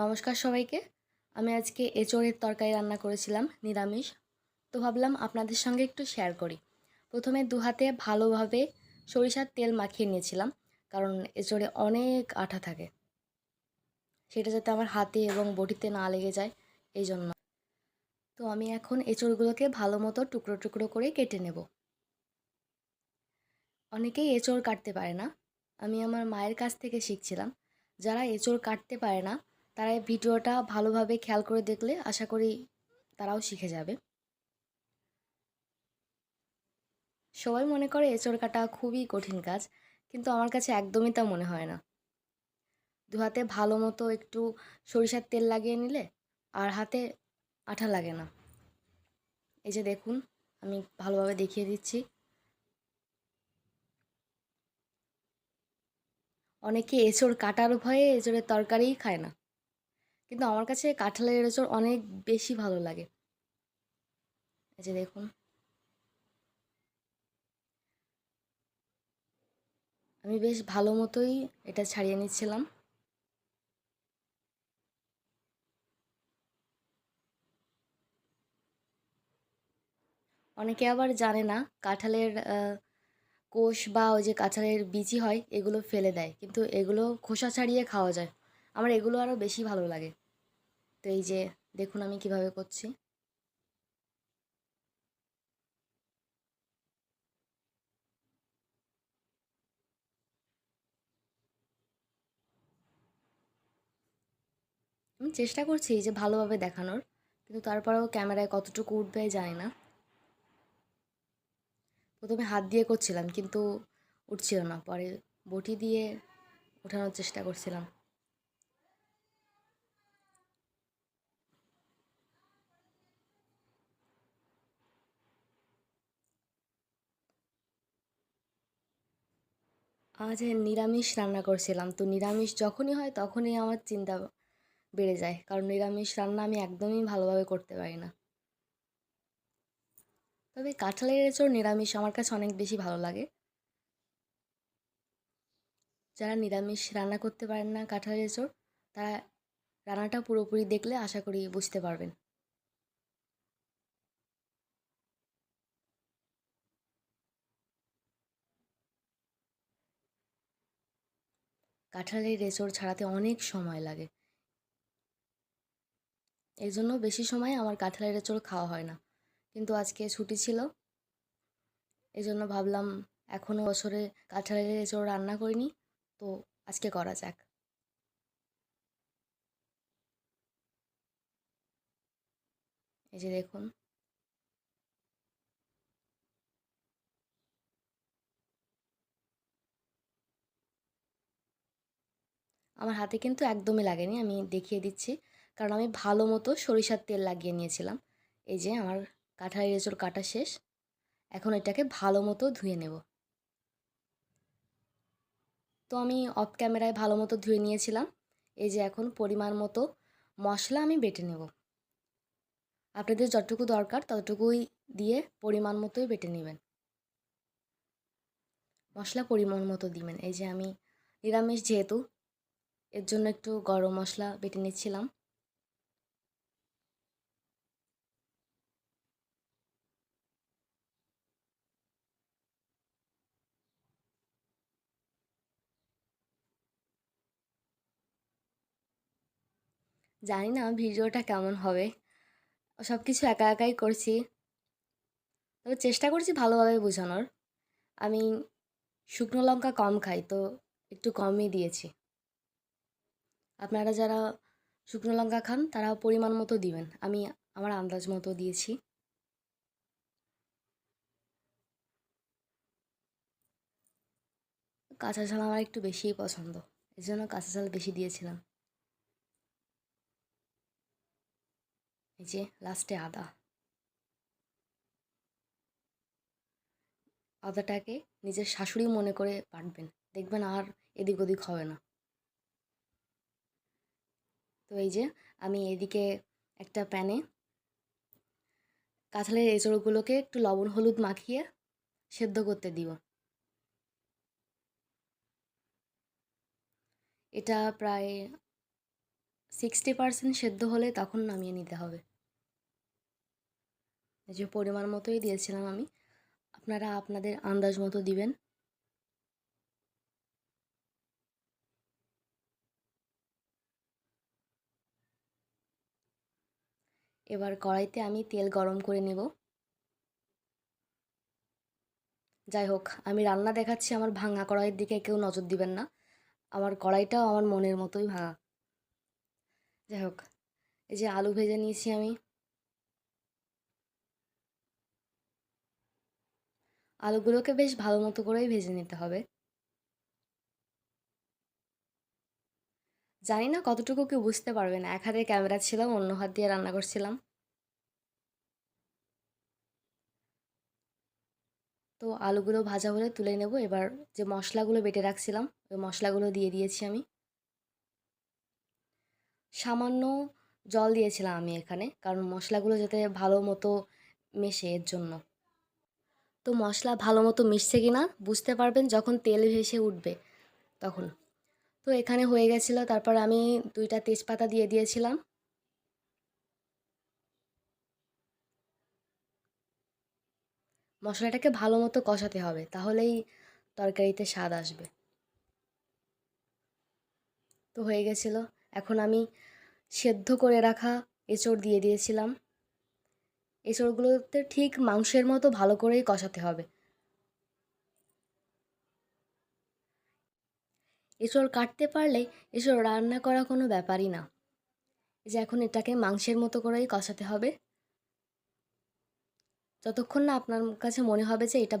নমস্কার সবাইকে। আমি আজকে এঁচোড়ের তরকারি রান্না করেছিলাম, নিরামিষ। তো ভাবলাম আপনাদের সঙ্গে একটু শেয়ার করি। প্রথমে দু হাতে ভালোভাবে সরিষার তেল মাখিয়ে নিয়েছিলাম, কারণ এঁচোড়ে অনেক আঠা থাকে। সেটা যাতে আমার হাতে এবং বটিতে না লেগে যায়, এই জন্য। তো আমি এখন এঁচোড়গুলোকে ভালো মতো টুকরো টুকরো করে কেটে নেব। অনেকেই এঁচোড় কাটতে পারে না। আমি আমার মায়ের কাছ থেকে শিখছিলাম, যারা এঁচোড় কাটতে পারে না তারা এই ভিডিওটা ভালোভাবে খেয়াল করে দেখলে আশা করি তারাও শিখে যাবে। সবাই মনে করে এঁচোড় কাটা খুবই কঠিন কাজ, কিন্তু আমার কাছে একদমই তা মনে হয় না। দু হাতে ভালো মতো একটু সরিষার তেল লাগিয়ে নিলে আর হাতে আঠা লাগে না। এই যে দেখুন, আমি ভালোভাবে দেখিয়ে দিচ্ছি। অনেকে এঁচোড় কাটার ভয়ে এঁচোড়ের তরকারিই খায় না। কিন্তু আমার কাছে কাঁঠালের এঁচোড় অনেক বেশি ভালো লাগে। এই যে দেখুন। আমি বেশ ভালো মতোই এটা ছাড়িয়ে নিচ্ছিলাম। অনেকে আবার জানে না, কাঁঠালের কোষ বা ওই যে কাঁঠালের বিচি হয়, এগুলো ফেলে দেয়। কিন্তু এগুলো খোসা ছাড়িয়ে খাওয়া যায়। আমার এগুলো আরও বেশি ভালো লাগে। তো এই যে, দেখুন আমি কীভাবে করছি। আমি চেষ্টা করছি যে ভালোভাবে দেখানোর, কিন্তু তারপরেও ক্যামেরায় কতটুকু উঠবে জানি না। প্রথমে হাত দিয়ে করছিলাম, কিন্তু উঠছিল না। পরে বটি দিয়ে ওঠানোর চেষ্টা করছিলাম। আজ নিরামিষ রান্না করছিলাম। তো নিরামিষ যখনই হয় তখনই আমার চিন্তা বেড়ে যায়। কারণ নিরামিষ রান্না আমি একদমই ভালোভাবে করতে পারি না। তবে কাঁঠালের এঁচড় নিরামিষ আমার কাছে অনেক বেশি ভালো লাগে। যারা নিরামিষ রান্না করতে পারেন না কাঁঠালের এঁচড়, তারা রান্নাটা পুরোপুরি দেখলে আশা করি বুঝতে পারবেন। কাঁঠালের এঁচড় ছাড়াতে অনেক সময় লাগে। এই জন্য বেশি সময় আমার কাঁঠালের এঁচড় খাওয়া হয় না। কিন্তু আজকে ছুটি ছিল এই জন্য ভাবলাম এখনও বছরে কাঁঠালের এঁচড় রান্না করিনি, তো আজকে করা যাক। এই যে দেখুন আমার হাতে কিন্তু একদমই লাগেনি, আমি দেখিয়ে দিচ্ছি। কারণ আমি ভালো মতো সরিষার তেল লাগিয়ে নিয়েছিলাম। এই যে আমার কাঁঠালের এঁচড় কাটা শেষ, এখন এটাকে ভালো মতো ধুয়ে নেব। তো আমি অফ ক্যামেরায় ভালো মতো ধুয়ে নিয়েছিলাম। এই যে এখন পরিমাণ মতো মশলা আমি বেটে নেব। আপনাদের যতটুকু দরকার ততটুকুই দিয়ে পরিমাণ মতোই বেটে নেবেন। মশলা পরিমাণ মতো দিবেন। এই যে আমি নিরামিষ যেহেতু এর জন্য একটু গরম মশলা বেটে নিচ্ছিলাম। জানি না ভিডিওটা কেমন হবে। সব কিছু একা একাই করছি। তবে চেষ্টা করছি ভালোভাবে বোঝানোর। আমি শুকনো লঙ্কা কম খাই, তো একটু কমই দিয়েছি। আপনারা যারা শুকনো লঙ্কা খান তারা পরিমাণ মতো দিবেন। আমি আমার আন্দাজ মতো দিয়েছি। কাঁচা ঝাল আমার একটু বেশিই পছন্দ। এই জন্য কাঁচা ঝাল বেশি দিয়েছিলাম। এই যে লাস্টে আদা। আদাটাকে নিজের শাশুড়ি মনে করে বাটবেন। দেখবেন আর এদিক ওদিক হবে না। তো এই যে আমি এদিকে একটা প্যানে কাঁঠালের এঁচড়গুলোকে একটু লবণ, হলুদ মাখিয়ে সেদ্ধ করতে দিব। এটা প্রায় সিক্সটি পার্সেন্ট সেদ্ধ হলে তখন নামিয়ে নিতে হবে। যে পরিমাণ মতোই দিয়েছিলাম আমি। আপনারা আপনাদের আন্দাজ মতো দিবেন। এবার কড়াইতে আমি তেল গরম করে নেব। যাই হোক, আমি রান্না দেখাচ্ছি, আমার ভাঙা কড়াইয়ের দিকে কেউ নজর দিবেন না। আমার কড়াইটাও আমার মনের মতোই ভাঙা। যাই হোক, এই যে আলু ভেজে নিয়েছি আমি। আলুগুলোকে বেশ ভালো মতো করেই ভেজে নিতে হবে। জানি না কতটুকু কেউ বুঝতে পারবে না। এক হাতে ক্যামেরা ছিলাম, অন্য হাত দিয়ে রান্না করছিলাম। তো আলুগুলো ভাজা হলে তুলে নেব। এবার যে মশলাগুলো বেটে রাখছিলাম, ওই মশলাগুলো দিয়ে দিয়েছি আমি। সামান্য জল দিয়েছিলাম আমি এখানে, কারণ মশলাগুলো যাতে ভালো মতো মেশে এর জন্য। তো মশলা ভালো মতো মিশছে কি না বুঝতে পারবেন, যখন তেল ভেসে উঠবে তখন। তো এখানে হয়ে গেছিল, তারপর আমি দুইটা তেজপাতা দিয়ে দিয়েছিলাম। মশলাটাকে ভালো মতো কষাতে হবে, তাহলেই তরকারিতে স্বাদ আসবে। তো হয়ে গেছিল, এখন আমি সেদ্ধ করে রাখা এঁচড় দিয়ে দিয়েছিলাম। এঁচড়গুলোতে ঠিক মাংসের মতো ভালো করেই কষাতে হবে। এঁচড় কাটতে পারলে এঁচড় রান্না করা কোনো ব্যাপারই না। এই যে এখন এটাকে মাংসের মতো করেই কষাতে হবে। যতক্ষণ না আপনার কাছে মনে হবে যে এটা